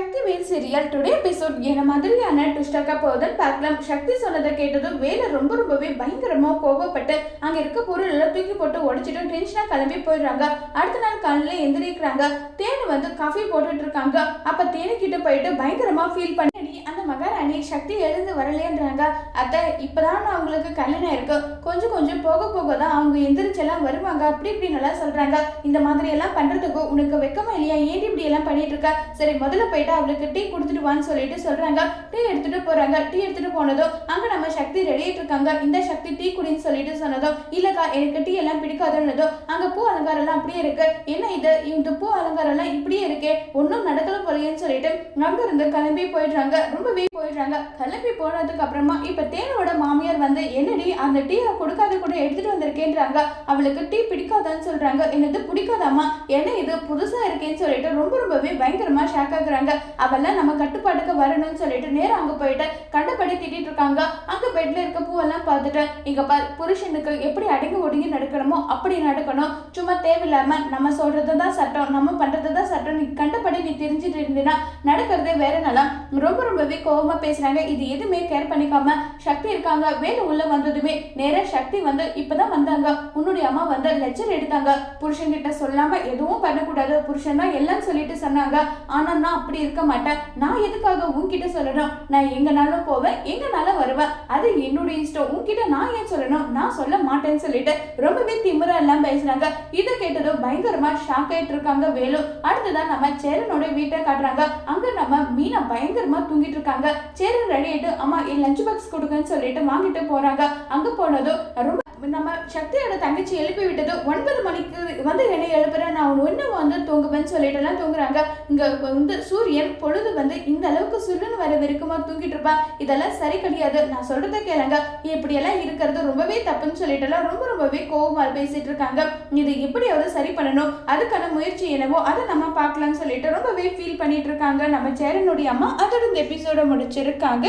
Sakthivel serial today episode என்ன மாதிரியான ட்விஸ்டாக்க போகுதுன்னு பார்க்கலாம். சக்தி சொன்னதை கேட்டதும் வேலை ரொம்ப ரொம்பவே பயங்கரமா கோபப்பட்டு அங்க இருக்க பொருள் எல்லாம் தூக்கி போட்டு உடைச்சிட்டு டென்ஷனாக கிளம்பி போயிடுறாங்க. அடுத்த நாள் காலையில எந்திரிக்கிறாங்க. தேனு வந்து காஃபி போட்டுட்டு இருக்காங்க. அப்போ தேனு கிட்ட போயிட்டு பயங்கரமா ஃபீல் பண்ணி அந்த அன்னைக்கு சக்தி எழுந்து வரலையன்றாங்க. அத்தை இப்பதான் நான் அவங்களுக்கு கல்யாணம் இருக்கு. கொஞ்சம் கொஞ்சம் போக போக தான் அவங்க எந்திரிச்செல்லாம் வருவாங்க. அப்படி இப்படி நல்லா சொல்றாங்க. இந்த மாதிரி எல்லாம் பண்றதுக்கு உனக்கு வெக்கமா இல்லையா? ஏன் இப்படி எல்லாம் பண்ணிட்டு இருக்க? சரி முதல்ல போயிட்டு அவளுக்கு டீ கொடுத்துட்டு வான்னு சொல்லிட்டு சொல்றாங்க. டீ எடுத்துட்டு போறாங்க. டீ எடுத்துட்டு போனதும் அங்க நம்ம சக்தி ரெடியிட்டு இருக்காங்க. இந்த சக்தி டீ குடின்னு சொல்லிட்டு சொன்னதும் இல்லக்கா எனக்கு டீ எல்லாம் பிடிக்காதுன்னதோ அங்க பூ அலங்காரம் எல்லாம் அப்படியே இருக்கு. என்ன இது? இந்த பூ அலங்காரம் எல்லாம் இப்படியே இருக்கே. ஒன்றும் நடக்கல போலையேன்னு சொல்லிட்டு அங்க இருந்து கிளம்பி போயிடுறாங்க. ரொம்பவே போயிடுறாங்க. கிளம்பி போனதுக்கு அப்புறமா இப்ப தேனோட மாமியார் வந்து என்னடி அந்த டீயை கொடுக்காத கூட எடுத்துட்டு வந்திருக்கேன்றாங்க. அவளுக்கு டீ பிடிக்காதான்னு சொல்றாங்க. என்னது பிடிக்காதாமா என்ன இது? புதுசா இருக்கேன்னு சொல்லிட்டு ரொம்ப ரொம்பவே பயங்கரமா ஷாக் ஆகுறாங்க. அவெல்லாம் நம்ம கட்டுப்பாட்டுக்கு வரணும்னு சொல்லிட்டு நேரா அங்க போயிட்டு கண்டபடி திட்டிட்டு இருக்காங்க. அங்க பெட்ல இருக்க பூவெல்லாம் பார்த்துட்டு இங்க பார் புருஷனுக்கு எப்படி அடங்கி ஒடுங்கி நடக்கணுமோ அப்படி நடக்கணும். சும்மா தேவையில்லாம நம்ம சொல்றது தான் சட்டம். நம்ம பண்றது தான் சட்டம். நீ கண்டபடி நீ தெரிஞ்சுட்டு இருந்தீன்னா நடக்கிறது வேற நல்லா ரொம்ப ரொம்பவே கோவமா பேசுறாங்க. இது எதுவுமே கேர் பண்ணிக்காம சக்தி இருக்காங்க. வேலு உள்ள வந்ததுமே நேரா சக்தி வந்து இப்பதான் வந்தாங்க. உன்னுடைய அம்மா வந்து லெச்சர் எடுத்தாங்க. புருஷன் கிட்ட சொல்லாம எதுவும் பண்ணக்கூடாது. புருஷன் தான் எல்லாம் சொல்லிட்டு சொன்னாங்க. ஆனா நான் அப்படி இருக்க மாட்டேன். நான் எதுக்காக உன்கிட்ட சொல்லணும்? நான் எங்கனாலும் போவேன். எங்கனாலும் வருவேன். அது என்னுடைய இஷ்டம். உன்கிட்ட நான் ஏன் சொல்லணும்? நான் சொல்ல மாட்டேன்னு சொல்லிட்டு ரொம்பவே திமிரா எல்லாம் பேசுறாங்க. இதை கேட்டதும் பயங்கரமா ஷாக் ஆயிட்டு இருக்காங்க வேலு. அடுத்ததான் நம்ம சேரனோட வீட்டை காட்டுறாங்க. அங்க நம்ம மீனா பயங்கரமா தூங்கிட்டு இருக்காங்க. சேரன் ரெடி ஆயிட்டு அம்மா என் லஞ்ச் பாக்ஸ் கொடுங்கன்னு சொல்லிட்டு வாங்கிட்டு போறாங்க. அங்க போனதும் ரொம்ப நம்ம சக்தியோட தங்கச்சி எழுப்பி விட்டது ஒன்பது மணிக்கு வந்து என்னை எழுப்புறேன் நான் ஒன்று வந்து தூங்குவேன்னு சொல்லிட்டு எல்லாம் தூங்குறாங்க. இங்கே வந்து சூரியன் பொழுது வந்து இந்த அளவுக்கு சுருன்னு வர வரைக்குமா தூங்கிட்டு இருப்பான் இதெல்லாம் சரி கிடையாது. நான் சொல்கிறத கேளுங்க. இப்படியெல்லாம் இருக்கிறது ரொம்பவே தப்புன்னு சொல்லிட்டுலாம் ரொம்ப ரொம்பவே கோபமாக பேசிட்டு இருக்காங்க. இது எப்படியாவது சரி பண்ணணும்? அதுக்கான முயற்சி என்னவோ அதை நம்ம பார்க்கலாம்னு சொல்லிட்டு ரொம்பவே ஃபீல் பண்ணிட்டு இருக்காங்க. நம்ம சேரனுடைய அம்மா அதோட இந்த எபிசோட முடிச்சிருக்காங்க.